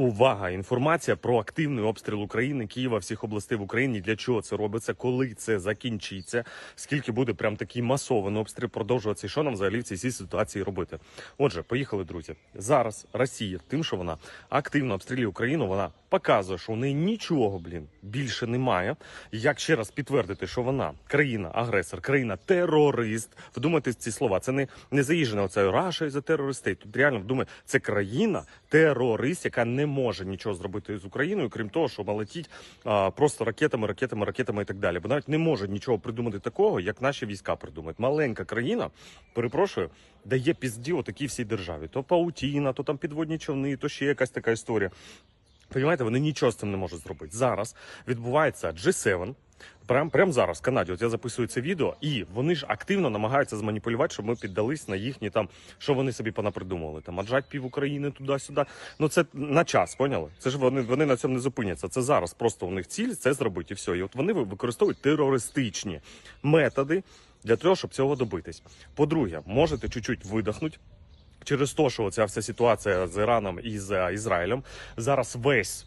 Увага! Інформація про активний обстріл України, Києва, всіх областей в Україні. Для чого це робиться? Коли це закінчиться? Скільки буде прям такий масований обстріл продовжуватися? І що нам взагалі в цій ситуації робити? Отже, поїхали, друзі. Зараз Росія, тим, що вона активно обстрілює Україну, вона показує, що у неї нічого, блін, більше немає. Як ще раз підтвердити, що вона країна-агресор, країна-терорист. Вдумайтесь ці слова. Це не, не заїжджено оце Раша за терористи. Тут реально вдумай, це країна-терорист, яка не може нічого зробити з Україною, крім того, що малетіть а, просто ракетами, ракетами, ракетами і так далі. Бо навіть не може нічого придумати такого, як наші війська придумають. Маленька країна, перепрошую, дає пізді отакій всій державі. То паутіна, то там підводні човни, то ще якась така історія. Понімаєте, вони нічого з цим не можуть зробити. Зараз відбувається G7, Прям, прямо зараз в Канаді. От я записую це відео, і вони ж активно намагаються зманіпулювати, щоб ми піддались на їхні там, що вони собі понапридумували. Там аджать пів України туди-сюди. Ну це на час, поняли? Це ж вони, вони на цьому не зупиняться. Це зараз просто у них ціль це зробити і все. І от вони використовують терористичні методи для того, щоб цього добитись. По-друге, можете чуть-чуть видихнути. Через те, що ця вся ситуація з Іраном і з е, Ізраїлем. Зараз весь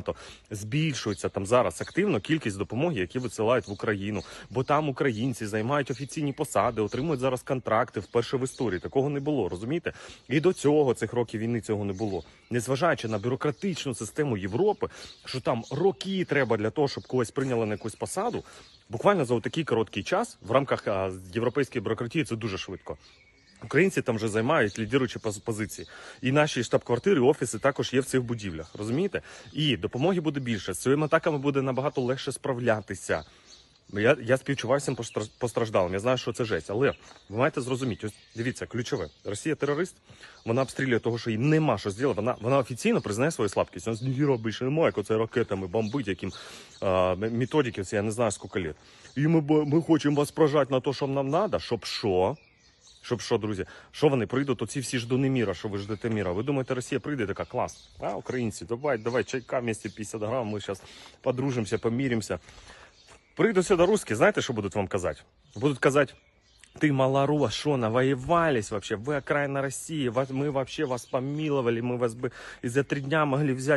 Збільшується там зараз активно кількість допомоги, які висилають в Україну, бо там українці займають офіційні посади, отримують зараз контракти вперше в історії. Такого не було, розумієте? І до цього цих років війни цього не було. Незважаючи на бюрократичну систему Європи, що там роки треба для того, щоб когось прийняли на якусь посаду. Буквально за такий короткий час в рамках європейської бюрократії це дуже швидко. Українці там вже займають лідіруючі поз- позиції, і наші штаб-квартири, офіси також є в цих будівлях. Розумієте? І допомоги буде більше. З цими атаками буде набагато легше справлятися. Я, я співчуваю всім постраждалим. Я знаю, що це жесть. Але ви маєте зрозуміти, ось дивіться, ключове. Росія терорист, вона обстрілює того, що їй нема що зробити. Вона, вона офіційно признає свою слабкість. Вона ніхіра більше немає, як оце ракетами бомбить, яким а, методики, це я не знаю скільки літ. І ми, ми хочемо вас прожати на те, що нам треба, щоб що? Щоб що, друзі, що вони прийдуть, оці всі ждуни міра, що ви ждете міра. Ви думаєте, Росія прийде така клас? А, українці, давай, давай, чайка вместе 50 грам, ми зараз подружимося, поміримося. Прийдуть сюди русські, знаєте, що будуть вам казати? Будуть казати, ты малорос, что навоевались вообще, вы окраина России, вас- мы вообще вас помиловали, мы вас бы и за три дня могли взять